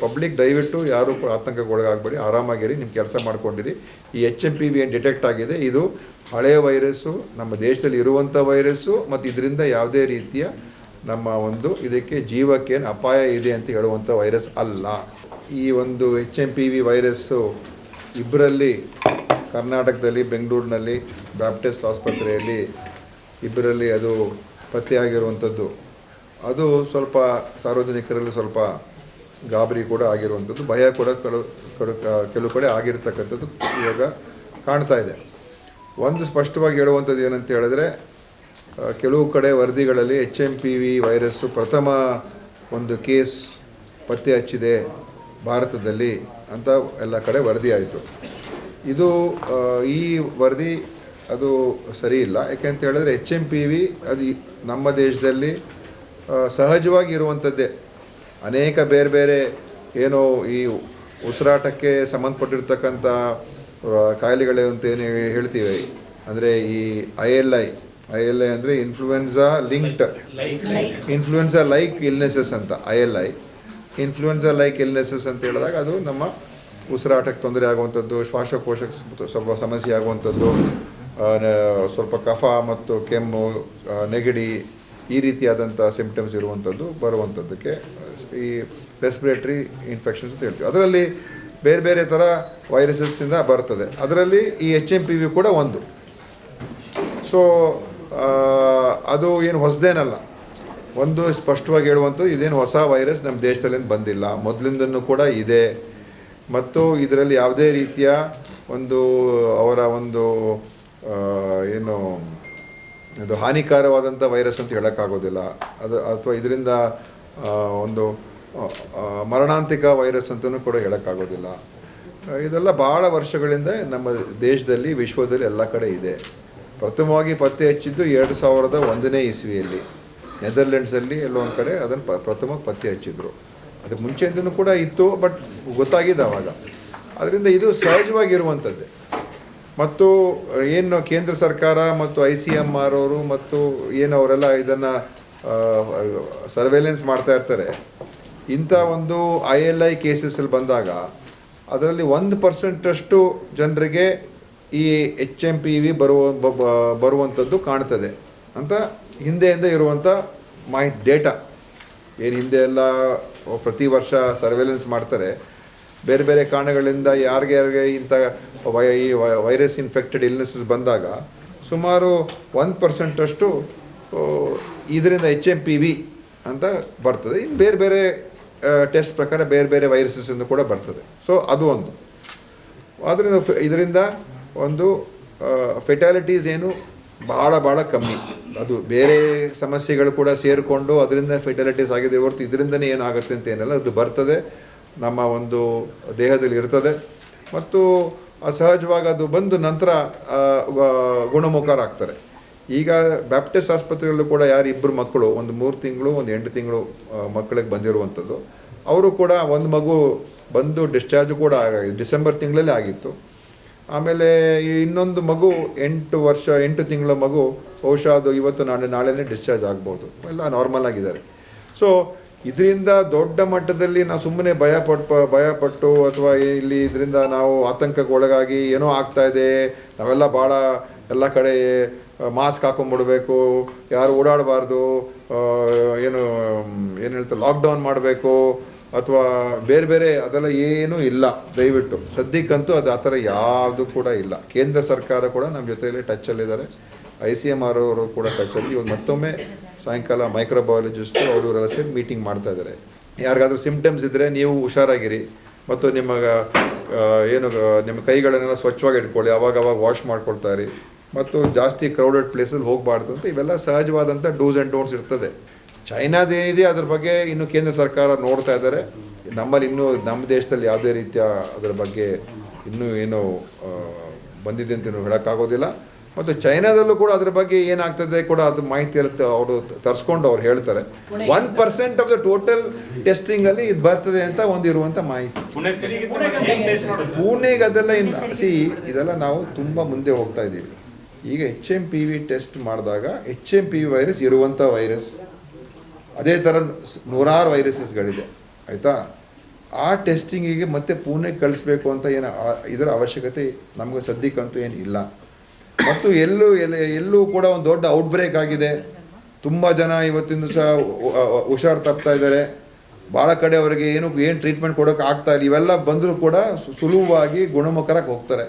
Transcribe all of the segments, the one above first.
Public ದಯವಿಟ್ಟು ಯಾರೂ ಕೂಡ ಆತಂಕಕ್ಕೆ ಒಳಗಾಗಬೇಡಿ ಆರಾಮಾಗಿರಿ ನಿಮ್ಮ ಕೆಲಸ ಮಾಡ್ಕೊಂಡಿರಿ. ಈ ಎಚ್ ಎಂ ಪಿ ವಿ ಏನು ಡಿಟೆಕ್ಟ್ ಆಗಿದೆ, ಇದು ಹಳೆಯ ವೈರಸ್ಸು, ನಮ್ಮ ದೇಶದಲ್ಲಿ ಇರುವಂಥ ವೈರಸ್ಸು, ಮತ್ತು ಇದರಿಂದ ಯಾವುದೇ ರೀತಿಯ ನಮ್ಮ ಒಂದು ಇದಕ್ಕೆ ಜೀವಕ್ಕೇನು ಅಪಾಯ ಇದೆ ಅಂತ ಹೇಳುವಂಥ ವೈರಸ್ ಅಲ್ಲ. ಈ ಒಂದು H M P V virus ಇಬ್ಬರಲ್ಲಿ ಕರ್ನಾಟಕದಲ್ಲಿ, ಬೆಂಗಳೂರಿನಲ್ಲಿ, ಬ್ಯಾಪ್ಟಿಸ್ಟ್ ಆಸ್ಪತ್ರೆಯಲ್ಲಿ ಇಬ್ಬರಲ್ಲಿ ಅದು ಪತ್ತೆಯಾಗಿರುವಂಥದ್ದು ಅದು ಸ್ವಲ್ಪ ಸಾರ್ವಜನಿಕರಲ್ಲಿ ಸ್ವಲ್ಪ ಗಾಬರಿ ಕೂಡ ಆಗಿರುವಂಥದ್ದು, ಭಯ ಕೂಡ ಕಡು ಕೆಲವು ಕಡೆ ಆಗಿರ್ತಕ್ಕಂಥದ್ದು ಇವಾಗ ಕಾಣ್ತಾ ಇದೆ. ಒಂದು ಸ್ಪಷ್ಟವಾಗಿ ಹೇಳುವಂಥದ್ದು ಏನಂತ ಹೇಳಿದ್ರೆ ಕೆಲವು ಕಡೆ ವರದಿಗಳಲ್ಲಿ H M P V virus ಪ್ರಥಮ ಒಂದು ಕೇಸ್ ಪತ್ತೆ ಹಚ್ಚಿದೆ ಭಾರತದಲ್ಲಿ ಅಂತ ಎಲ್ಲ ಕಡೆ ವರದಿ ಆಯಿತು. ಇದು ಈ ವರದಿ ಅದು ಸರಿ ಇಲ್ಲ. ಯಾಕೆಂತ ಹೇಳಿದ್ರೆ ಎಚ್ ಎಂ ಪಿ ವಿ ಅದು ನಮ್ಮ ದೇಶದಲ್ಲಿ ಸಹಜವಾಗಿ ಇರುವಂಥದ್ದೇ. ಅನೇಕ ಬೇರೆ ಬೇರೆ ಏನು ಈ ಉಸಿರಾಟಕ್ಕೆ ಸಂಬಂಧಪಟ್ಟಿರ್ತಕ್ಕಂಥ ಕಾಯಿಲೆಗಳು ಅಂತ ಏನು ಹೇಳ್ತೀವಿ. ಅಂದರೆ ಈ I L I I L I ಅಂದರೆ influenza linked influenza like illnesses ಅಂತ, I L I. Influenza like illnesses ಅಂತ ಹೇಳಿದಾಗ ಅದು ನಮ್ಮ ಉಸಿರಾಟಕ್ಕೆ ತೊಂದರೆ ಆಗುವಂಥದ್ದು ಶ್ವಾಸಕೋಶಕ್ಕೆ ಸ್ವಲ್ಪ ಸಮಸ್ಯೆ ಆಗುವಂಥದ್ದು ಸ್ವಲ್ಪ ಕಫ ಮತ್ತು ಕೆಮ್ಮು ನೆಗಡಿ ಈ ರೀತಿಯಾದಂಥ ಸಿಂಪ್ಟಮ್ಸ್ ಇರುವಂಥದ್ದು ಬರುವಂಥದ್ದಕ್ಕೆ ಈ ರೆಸ್ಪಿರೇಟ್ರಿ ಇನ್ಫೆಕ್ಷನ್ಸ್ ಅಂತ ಹೇಳ್ತೀವಿ. ಅದರಲ್ಲಿ ಬೇರೆ ಬೇರೆ ಥರ ವೈರಸಸ್ಸಿಂದ ಬರ್ತದೆ. ಅದರಲ್ಲಿ ಈ ಎಚ್ ಎಂ ಪಿ ವಿ ಕೂಡ ಒಂದು. ಸೊ ಅದು ಏನು ಹೊಸದೇನಲ್ಲ. ಒಂದು ಸ್ಪಷ್ಟವಾಗಿ ಹೇಳುವಂಥದ್ದು ಇದೇನು ಹೊಸ ವೈರಸ್ ನಮ್ಮ ದೇಶದಲ್ಲೇನು ಬಂದಿಲ್ಲ. ಮೊದಲಿಂದನೂ ಕೂಡ ಇದೆ. ಮತ್ತು ಇದರಲ್ಲಿ ಯಾವುದೇ ರೀತಿಯ ಒಂದು ಅವರ ಒಂದು ಏನು ಅದು ಹಾನಿಕಾರವಾದಂಥ ವೈರಸ್ ಅಂತ ಹೇಳೋಕ್ಕಾಗೋದಿಲ್ಲ. ಅದು ಅಥವಾ ಇದರಿಂದ ಒಂದು ಮರಣಾಂತಿಕ ವೈರಸ್ ಅಂತಲೂ ಕೂಡ ಹೇಳೋಕ್ಕಾಗೋದಿಲ್ಲ. ಇದೆಲ್ಲ ಭಾಳ ವರ್ಷಗಳಿಂದ ನಮ್ಮ ದೇಶದಲ್ಲಿ, ವಿಶ್ವದಲ್ಲಿ ಎಲ್ಲ ಕಡೆ ಇದೆ. ಪ್ರಥಮವಾಗಿ ಪತ್ತೆ ಹಚ್ಚಿದ್ದು ಎರಡು ಸಾವಿರದ ಒಂದನೇ ಇಸ್ವಿಯಲ್ಲಿ. ನೆದರ್ಲೆಂಡ್ಸಲ್ಲಿ ಎಲ್ಲೋ ಒಂದು ಕಡೆ ಅದನ್ನು ಪ, ಪ್ರಥಮವಾಗಿ ಪತ್ತೆ ಹಚ್ಚಿದ್ರು. ಅದಕ್ಕೆ ಮುಂಚೆಯಿಂದನೂ ಕೂಡ ಇತ್ತು, ಬಟ್ ಗೊತ್ತಾಗಿದೆ ಅವಾಗ. ಅದರಿಂದ ಇದು ಸಹಜವಾಗಿರುವಂಥದ್ದೇ ಮತ್ತು ಏನು ಕೇಂದ್ರ ಸರ್ಕಾರ ಮತ್ತು ಐ ಸಿ ಎಂ ಆರ್ ಅವರು ಮತ್ತು ಏನು ಅವರೆಲ್ಲ ಇದನ್ನು ಸರ್ವೇಲೆನ್ಸ್ ಮಾಡ್ತಾ ಇರ್ತಾರೆ. ಇಂಥ ಒಂದು ಐ ಎಲ್ ಐ ಕೇಸಸಲ್ಲಿ ಬಂದಾಗ ಅದರಲ್ಲಿ ಒಂದು ಪರ್ಸೆಂಟಷ್ಟು ಜನರಿಗೆ ಈ ಎಚ್ ಎಂ ಪಿ ವಿ ಬರುವ ಬರುವಂಥದ್ದು ಕಾಣ್ತದೆ ಅಂತ ಹಿಂದೆಯಿಂದ ಇರುವಂಥ ಮಾಹಿತಿ ಡೇಟಾ ಏನು ಹಿಂದೆ ಎಲ್ಲ ಪ್ರತಿ ವರ್ಷ ಸರ್ವೆಲೆನ್ಸ್ ಮಾಡ್ತಾರೆ. ಬೇರೆ ಬೇರೆ ಕಾರಣಗಳಿಂದ ಯಾರಿಗೆ ಯಾರಿಗೆ ಇಂಥ ವೈ, ಈ ವೈರಸ್ ಇನ್ಫೆಕ್ಟೆಡ್ ಇಲ್ನೆಸಸ್ ಬಂದಾಗ ಸುಮಾರು ಒನ್ ಪರ್ಸೆಂಟಷ್ಟು ಇದರಿಂದ ಎಚ್ ಎಂ ಪಿ ವಿ ಅಂತ ಬರ್ತದೆ. ಇನ್ನು ಬೇರೆ ಬೇರೆ ಟೆಸ್ಟ್ ಪ್ರಕಾರ ಬೇರೆ ಬೇರೆ ವೈರಸಸ್ಸಿಂದ ಕೂಡ ಬರ್ತದೆ. ಸೊ ಅದು ಒಂದು. ಆದ್ದರಿಂದ ಇದರಿಂದ ಒಂದು ಫೆಟಾಲಿಟೀಸ್ ಏನು ಭಾಳ ಭಾಳ ಕಮ್ಮಿ. ಅದು ಬೇರೆ ಸಮಸ್ಯೆಗಳು ಕೂಡ ಸೇರಿಕೊಂಡು ಅದರಿಂದ ಫೆಟಾಲಿಟೀಸ್ ಆಗಿದೆ ಹೊರತು ಇದರಿಂದನೇ ಏನಾಗುತ್ತೆ ಅಂತ ಏನಲ್ಲ. ಅದು ಬರ್ತದೆ. ನಮ್ಮ ಒಂದು ದೇಹದಲ್ಲಿ ಇರ್ತದೆ. ಮತ್ತು ಸಹಜವಾಗಿ ಅದು ಬಂದು ನಂತರ ಗುಣಮುಖರಾಗ್ತಾರೆ. ಈಗ ಬ್ಯಾಪ್ಟಿಸ್ಟ್ ಆಸ್ಪತ್ರೆಯಲ್ಲೂ ಕೂಡ ಯಾರು ಇಬ್ಬರು ಮಕ್ಕಳು, ಒಂದು ಮೂರು ತಿಂಗಳು, ಒಂದು ಎಂಟು ತಿಂಗಳು ಮಕ್ಕಳಿಗೆ ಬಂದಿರುವಂಥದ್ದು. ಅವರು ಕೂಡ ಒಂದು ಮಗು ಬಂದು ಡಿಸ್ಚಾರ್ಜ್ ಕೂಡ ಡಿಸೆಂಬರ್ ತಿಂಗಳಲ್ಲೇ ಆಗಿತ್ತು. ಆಮೇಲೆ ಇನ್ನೊಂದು ಮಗು ಎಂಟು ವರ್ಷ, ಎಂಟು ತಿಂಗಳ ಮಗು, ಬಹುಶಃ ಅದು ಇವತ್ತು ನಾಳೆ, ನಾಳೆನೇ ಡಿಸ್ಚಾರ್ಜ್ ಆಗ್ಬೋದು. ಎಲ್ಲ ನಾರ್ಮಲ್ ಆಗಿದ್ದಾರೆ. ಸೊ ಇದರಿಂದ ದೊಡ್ಡ ಮಟ್ಟದಲ್ಲಿ ನಾವು ಸುಮ್ಮನೆ ಭಯ ಪಟ್ಟು ಭಯಪಟ್ಟು ಅಥವಾ ಇಲ್ಲಿ ಇದರಿಂದ ನಾವು ಆತಂಕಕ್ಕೆ ಒಳಗಾಗಿ ಏನೋ ಇದೆ. ನಾವೆಲ್ಲ ಭಾಳ ಎಲ್ಲ ಕಡೆ ಮಾಸ್ಕ್ ಹಾಕೊಂಡ್ಬಿಡ್ಬೇಕು ಯಾರು ಓಡಾಡಬಾರ್ದು. ಏನು ಏನು ಹೇಳ್ತಾರೆ, ಲಾಕ್ಡೌನ್ ಮಾಡಬೇಕು. ಅಥವಾ ಬೇರೆ ಬೇರೆ ಅದೆಲ್ಲ ಏನೂ ಇಲ್ಲ. ದಯವಿಟ್ಟು ಸದ್ಯಕ್ಕಂತೂ ಅದು ಆ ಥರ ಯಾವುದು ಕೂಡ ಇಲ್ಲ. ಕೇಂದ್ರ ಸರ್ಕಾರ ಕೂಡ ನಮ್ಮ ಜೊತೆಯಲ್ಲಿ ಟಚ್ಚಲ್ಲಿದ್ದಾರೆ. ಐ ಸಿ ಎಂ ಆರ್ ಅವರು ಕೂಡ ಟಚ್ಚಲ್ಲಿ ಇವಾಗ ಮತ್ತೊಮ್ಮೆ ಸಾಯಂಕಾಲ ಮೈಕ್ರೋಬಯಾಲಜಿಸ್ಟು ಅವರು ಇವರೆಲ್ಲ ಸೇರಿ ಮೀಟಿಂಗ್ ಮಾಡ್ತಾ ಇದ್ದಾರೆ. ಯಾರಿಗಾದ್ರೂ ಸಿಮ್ಟಮ್ಸ್ ಇದ್ದರೆ ನೀವು ಹುಷಾರಾಗಿರಿ. ಮತ್ತು ನಿಮ್ಮ ಏನು ನಿಮ್ಮ ಕೈಗಳನ್ನೆಲ್ಲ ಸ್ವಚ್ಛವಾಗಿ ಇಟ್ಕೊಳ್ಳಿ. ಅವಾಗ ಅವಾಗ ವಾಶ್ ಮಾಡ್ಕೊಳ್ತಾ ಇರಿ. ಮತ್ತು ಜಾಸ್ತಿ ಕ್ರೌಡೆಡ್ ಪ್ಲೇಸಲ್ಲಿ ಹೋಗಬಾರ್ದು ಅಂತ ಇವೆಲ್ಲ ಸಹಜವಾದಂಥ ಡೂಸ್ ಆ್ಯಂಡ್ ಡೋಂಟ್ಸ್ ಇರ್ತದೆ. ಚೈನಾದ ಏನಿದೆ ಅದ್ರ ಬಗ್ಗೆ ಇನ್ನು ಕೇಂದ್ರ ಸರ್ಕಾರ ನೋಡ್ತಾ ಇದ್ದಾರೆ. ನಮ್ಮಲ್ಲಿ ಇನ್ನೂ, ನಮ್ಮ ದೇಶದಲ್ಲಿ ಯಾವುದೇ ರೀತಿಯ ಅದರ ಬಗ್ಗೆ ಇನ್ನೂ ಏನು ಬಂದಿದೆ ಅಂತ ಹೇಳೋಕ್ಕಾಗೋದಿಲ್ಲ. ಮತ್ತು ಚೈನಾದಲ್ಲೂ ಕೂಡ ಅದ್ರ ಬಗ್ಗೆ ಏನಾಗ್ತದೆ ಕೂಡ ಅದು ಮಾಹಿತಿ ಇರುತ್ತೆ ಅವರು ತರಿಸ್ಕೊಂಡು ಅವ್ರು ಹೇಳ್ತಾರೆ. One percent of the total ಟೆಸ್ಟಿಂಗಲ್ಲಿ ಇದು ಬರ್ತದೆ ಅಂತ ಒಂದಿರುವಂಥ ಮಾಹಿತಿ. ಪುಣೆಗೆ ಅದೆಲ್ಲ ಇನ್ನು ಸಿ ಇದೆಲ್ಲ ನಾವು ತುಂಬ ಮುಂದೆ ಹೋಗ್ತಾ ಇದ್ದೀವಿ. ಈಗ H M P V test ಮಾಡಿದಾಗ H M P V virus ಇರುವಂಥ ವೈರಸ್ ಅದೇ ಥರ ನೂರಾರು ವೈರಸಸ್ಗಳಿದೆ ಆಯಿತಾ? ಆ ಟೆಸ್ಟಿಂಗಿಗೆ ಮತ್ತೆ ಪುಣೆಗೆ ಕಳಿಸ್ಬೇಕು ಅಂತ ಏನು ಇದರ ಅವಶ್ಯಕತೆ ನಮಗೆ ಸದ್ಯಕ್ಕಂತೂ ಏನು ಇಲ್ಲ. ಮತ್ತು ಎಲ್ಲೂ ಎಲ್ಲಿ ಎಲ್ಲೂ ಕೂಡ ಒಂದು ದೊಡ್ಡ ಔಟ್ಬ್ರೇಕ್ ಆಗಿದೆ. ತುಂಬ ಜನ ಇವತ್ತಿನ ದಿವಸ ಹುಷಾರು ತಪ್ತಾ ಇದ್ದಾರೆ. ಭಾಳ ಕಡೆ ಅವರಿಗೆ ಏನು ಏನು ಟ್ರೀಟ್ಮೆಂಟ್ ಕೊಡೋಕೆ ಆಗ್ತಾ ಇಲ್ಲ. ಇವೆಲ್ಲ ಬಂದರೂ ಕೂಡ ಸುಲಭವಾಗಿ ಗುಣಮುಖರಾಗಿ ಹೋಗ್ತಾರೆ.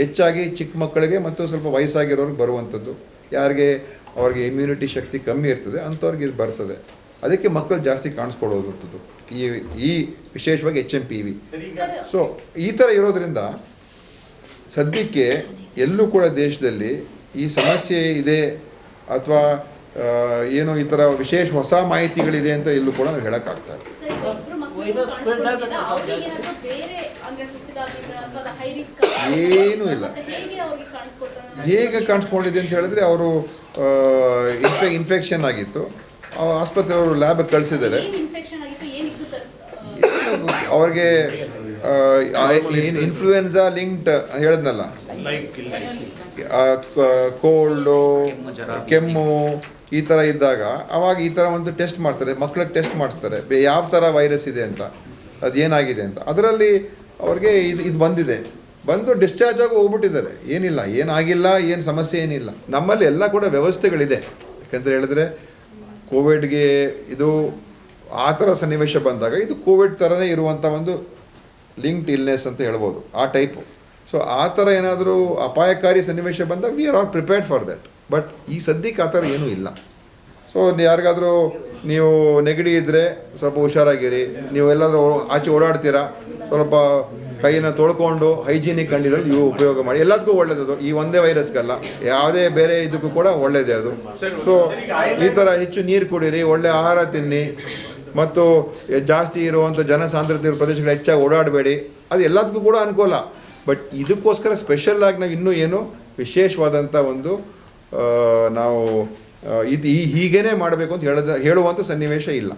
ಹೆಚ್ಚಾಗಿ ಚಿಕ್ಕ ಮಕ್ಕಳಿಗೆ ಮತ್ತು ಸ್ವಲ್ಪ ವಯಸ್ಸಾಗಿರೋರಿಗೆ ಬರುವಂಥದ್ದು. ಯಾರಿಗೆ ಅವ್ರಿಗೆ ಇಮ್ಯುನಿಟಿ ಶಕ್ತಿ ಕಮ್ಮಿ ಇರ್ತದೆ ಅಂಥವ್ರಿಗೆ ಇದು ಬರ್ತದೆ. ಅದಕ್ಕೆ ಮಕ್ಕಳು ಜಾಸ್ತಿ ಕಾಣಿಸ್ಕೊಳ್ಳೋದು ಈ ಈ ವಿಶೇಷವಾಗಿ H M P V so ಈ ಥರ ಇರೋದ್ರಿಂದ ಸದ್ಯಕ್ಕೆ ಎಲ್ಲೂ ಕೂಡ ದೇಶದಲ್ಲಿ ಈ ಸಮಸ್ಯೆ ಇದೆ ಅಥವಾ ಏನು ಈ ಥರ ವಿಶೇಷ ಹೊಸ ಮಾಹಿತಿಗಳಿದೆ ಅಂತ ಎಲ್ಲೂ ಕೂಡ ನಾವು ಹೇಳೋಕ್ಕಾಗ್ತಾ ಇಲ್ಲ. ಏನೂ ಇಲ್ಲ. ಹೇಗೆ ಕಾಣಿಸ್ಕೊಂಡಿದೆ ಅಂತ ಹೇಳಿದ್ರೆ ಅವರು ಇನ್ಫೆ ಇನ್ಫೆಕ್ಷನ್ ಆಗಿತ್ತು. ಆ ಆಸ್ಪತ್ರೆ ಅವರು ಲ್ಯಾಬ್ಗೆ ಕಳಿಸಿದ್ದಾರೆ ಏನ್ ಇನ್ಫೆಕ್ಷನ್ ಆಗಿತ್ತು ಏನಿತ್ತು ಸರ್ ಅವ್ರಿಗೆ ಏನು ಇನ್ಫ್ಲೂಯೆನ್ಸಾ ಲಿಂಕ್ಡ್ ಹೇಳಿದ್ನಲ್ಲ. ಕೋಲ್ಡು ಕೆಮ್ಮು ಈ ಥರ ಇದ್ದಾಗ ಅವಾಗ ಈ ಥರ ಒಂದು ಟೆಸ್ಟ್ ಮಾಡ್ತಾರೆ ಮಕ್ಳಿಗೆ ಟೆಸ್ಟ್ ಮಾಡಿಸ್ತಾರೆ. ಯಾವ ಥರ ವೈರಸ್ ಇದೆ ಅಂತ ಅದು ಏನಾಗಿದೆ ಅಂತ. ಅದರಲ್ಲಿ ಅವ್ರಿಗೆ ಇದು ಇದು ಬಂದಿದೆ. ಬಂದು ಡಿಸ್ಚಾರ್ಜ್ ಆಗಿ ಹೋಗ್ಬಿಟ್ಟಿದ್ದಾರೆ. ಏನಿಲ್ಲ ಏನಾಗಿಲ್ಲ ಏನು ಸಮಸ್ಯೆ ಏನಿಲ್ಲ. ನಮ್ಮಲ್ಲಿ ಎಲ್ಲ ಕೂಡ ವ್ಯವಸ್ಥೆಗಳಿದೆ. ಯಾಕಂತ ಹೇಳಿದ್ರೆ ಕೋವಿಡ್ಗೆ ಇದು ಆ ಥರ ಸನ್ನಿವೇಶ ಬಂದಾಗ ಇದು ಕೋವಿಡ್ ಥರನೇ ಇರುವಂಥ ಒಂದು ಲಿಂಕ್ಡ್ ಇಲ್ನೆಸ್ ಅಂತ ಹೇಳ್ಬೋದು, ಆ ಟೈಪು. ಸೊ ಆ ಥರ ಏನಾದರೂ ಅಪಾಯಕಾರಿ ಸನ್ನಿವೇಶ ಬಂದಾಗ we are all prepared for that but ಈ ಸದ್ಯಕ್ಕೆ ಆ ಥರ ಏನೂ ಇಲ್ಲ. ಸೊ ಯಾರಿಗಾದರೂ ನೀವು ನೆಗಡಿ ಇದ್ದರೆ ಸ್ವಲ್ಪ ಹುಷಾರಾಗಿರಿ. ನೀವು ಎಲ್ಲಾದರೂ ಆಚೆ ಓಡಾಡ್ತೀರಾ, ಸ್ವಲ್ಪ ಕೈಯನ್ನು ತೊಳ್ಕೊಂಡು ಹೈಜೀನಿಕ್ ಕಂಡಿದ್ರೆ ನೀವು ಉಪಯೋಗ ಮಾಡಿ. ಎಲ್ಲದಕ್ಕೂ ಒಳ್ಳೆಯದು ಈ ಒಂದೇ ವೈರಸ್ಗಲ್ಲ. ಯಾವುದೇ ಬೇರೆ ಇದಕ್ಕೂ ಕೂಡ ಒಳ್ಳೆಯದೇ ಅದು. ಸೊ ಈ ಥರ ಹೆಚ್ಚು ನೀರು ಕುಡೀರಿ, ಒಳ್ಳೆ ಆಹಾರ ತಿನ್ನಿ. ಮತ್ತು ಜಾಸ್ತಿ ಇರುವಂಥ ಜನಸಾಂದ್ರತೆ ಇರೋ ಪ್ರದೇಶಗಳು ಹೆಚ್ಚಾಗಿ ಓಡಾಡಬೇಡಿ. ಅದು ಎಲ್ಲದಕ್ಕೂ ಕೂಡ ಅನುಕೂಲ. ಬಟ್ ಇದಕ್ಕೋಸ್ಕರ ಸ್ಪೆಷಲ್ಲಾಗಿ ನಾವು ಇನ್ನೂ ಏನು ವಿಶೇಷವಾದಂಥ ಒಂದು ನಾವು ಇದು ಈ ಹೀಗೇನೆ ಮಾಡಬೇಕು ಅಂತ ಹೇಳದ, ಹೇಳುವಂಥ ಸನ್ನಿವೇಶ ಇಲ್ಲ.